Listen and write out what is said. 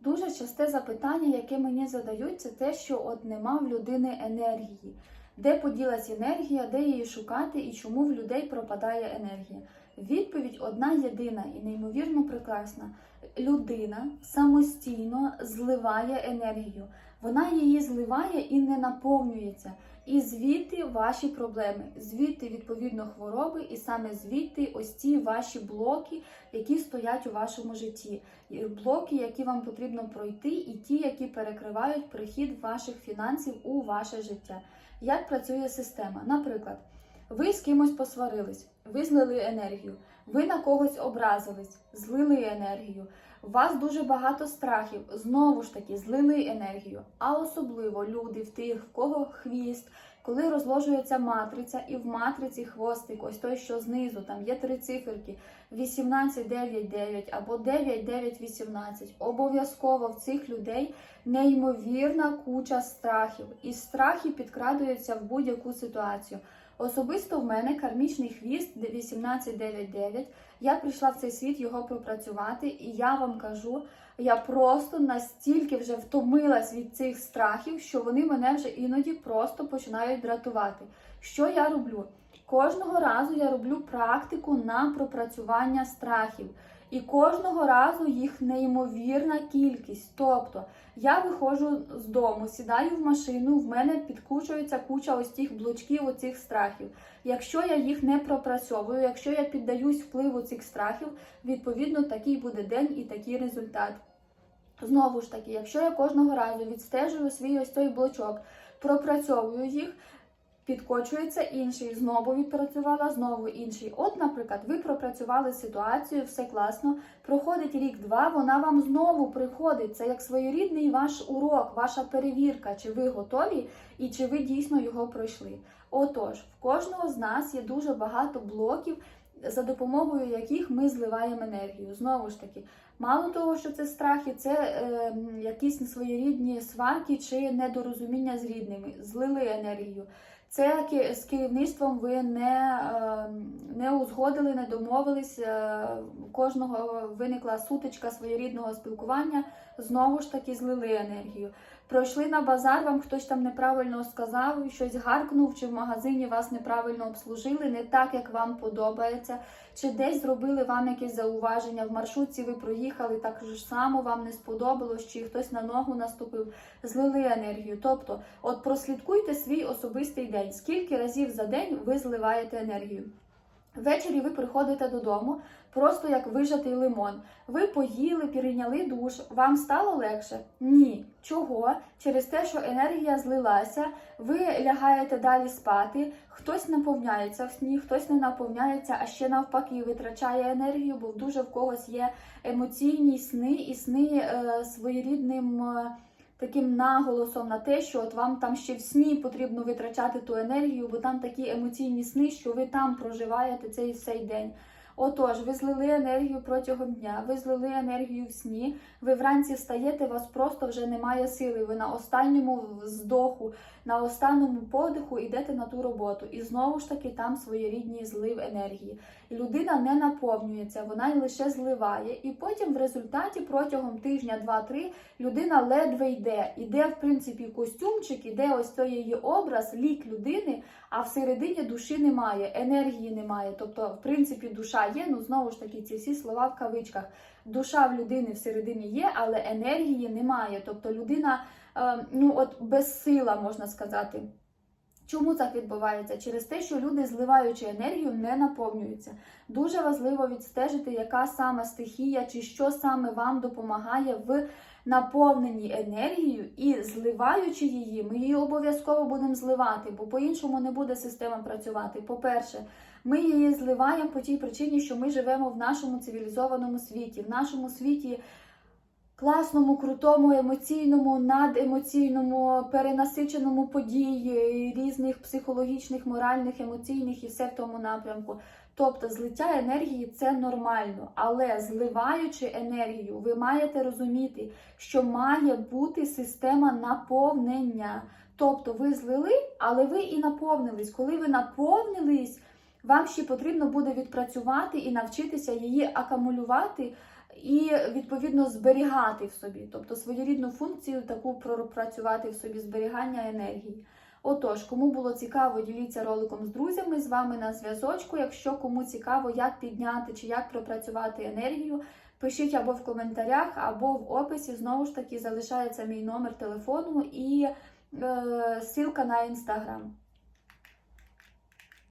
Дуже часте запитання, яке мені задають, це те, що от нема в людини енергії. Де поділась енергія, де її шукати і чому в людей пропадає енергія? Відповідь одна єдина і неймовірно прекрасна. Людина самостійно зливає енергію. Вона її зливає і не наповнюється. І звідти ваші проблеми, звідти відповідно хвороби, і саме звідти ось ці ваші блоки, які стоять у вашому житті. Блоки, які вам потрібно пройти, і ті, які перекривають прихід ваших фінансів у ваше життя. Як працює система? Наприклад, ви з кимось посварились, ви злили енергію, ви на когось образились, злили енергію. У вас дуже багато страхів, знову ж таки, злили енергію. А особливо люди в тих, в кого хвіст, коли розложується матриця, і в матриці хвостик, ось той, що знизу, там є три циферки: 18, 9, 9 або 9, 9, 18. Обов'язково в цих людей неймовірна куча страхів, і страхи підкрадуються в будь-яку ситуацію. Особисто в мене кармічний хвіст 1899. Я прийшла в цей світ його пропрацювати, і я вам кажу, я просто настільки вже втомилась від цих страхів, що вони мене вже іноді просто починають дратувати. Що я роблю? Кожного разу я роблю практику на пропрацювання страхів. І кожного разу їх неймовірна кількість. Тобто я виходжу з дому, сідаю в машину, в мене підкручується куча ось тих блочків, оцих страхів. Якщо я їх не пропрацьовую, якщо я піддаюсь впливу цих страхів, відповідно такий буде день і такий результат. Знову ж таки, якщо я кожного разу відстежую свій ось той блочок, пропрацьовую їх, підкочується інший, знову відпрацювала, знову інший. От, наприклад, ви пропрацювали ситуацію, все класно. Проходить рік-два, вона вам знову приходить. Це як своєрідний ваш урок, ваша перевірка, чи ви готові і чи ви дійсно його пройшли. Отож, в кожного з нас є дуже багато блоків, за допомогою яких ми зливаємо енергію. Знову ж таки, мало того, що це страхи, це е, якісь своєрідні сварки чи недорозуміння з рідними, злили енергію. Це з керівництвом ви не, е, не узгодили, не домовились. е, У кожного виникла сутичка своєрідного спілкування. Знову ж таки злили енергію. Пройшли на базар, вам хтось там неправильно сказав, щось гаркнув, чи в магазині вас неправильно обслужили, не так, як вам подобається, чи десь зробили вам якесь зауваження в маршрутці, ви проїхали так ж само, вам не сподобалось, чи хтось на ногу наступив, злили енергію. Тобто, от прослідкуйте свій особистий день, скільки разів за день ви зливаєте енергію. Ввечері ви приходите додому, просто як вижатий лимон. Ви поїли, прийняли душ. Вам стало легше? Ні. Чого? Через те, що енергія злилася, ви лягаєте далі спати. Хтось наповняється в сні, хтось не наповняється, а ще навпаки витрачає енергію, бо дуже в когось є емоційні сни і сни е, своєрідним. е, Таким наголосом на те, що от вам там ще в сні потрібно витрачати ту енергію, бо там такі емоційні сни, що ви там проживаєте цей цей день. Отож, ви злили енергію протягом дня, ви злили енергію в сні, ви вранці встаєте, вас просто вже немає сили. Ви на останньому здоху, на останньому подиху йдете на ту роботу. І знову ж таки там своєрідний злив енергії. Людина не наповнюється, вона лише зливає. І потім в результаті протягом тижня, два-три людина ледве йде. Іде, в принципі, костюмчик, іде ось той її образ, лік людини, а всередині душі немає, енергії немає. Тобто, в принципі, душа є. Ну знову ж таки, ці всі слова в кавичках. Душа в людини всередині є, але енергії немає. Тобто людина, е, ну от безсила, можна сказати. Чому так відбувається? Через те, що люди, зливаючи енергію, не наповнюються. Дуже важливо відстежити, яка саме стихія чи що саме вам допомагає в наповненні енергією і зливаючи її, ми її обов'язково будемо зливати, бо по-іншому не буде система працювати. По-перше, ми її зливаємо по тій причині, що ми живемо в нашому цивілізованому світі, в нашому світі. Класному, крутому, емоційному, надемоційному, перенасиченому подій різних психологічних, моральних, емоційних і все в тому напрямку. Тобто злиття енергії це нормально, але зливаючи енергію, ви маєте розуміти, що має бути система наповнення. Тобто ви злили, але ви і наповнились. Коли ви наповнились, вам ще потрібно буде відпрацювати і навчитися її акумулювати і відповідно зберігати в собі, тобто своєрідну функцію таку пропрацювати в собі зберігання енергії. Отож, кому було цікаво, діліться роликом з друзями з вами на зв'язочку. Якщо кому цікаво, як підняти чи як пропрацювати енергію, пишіть або в коментарях, або в описі. Знову ж таки залишається мій номер телефону і е, ссылка на інстаграм.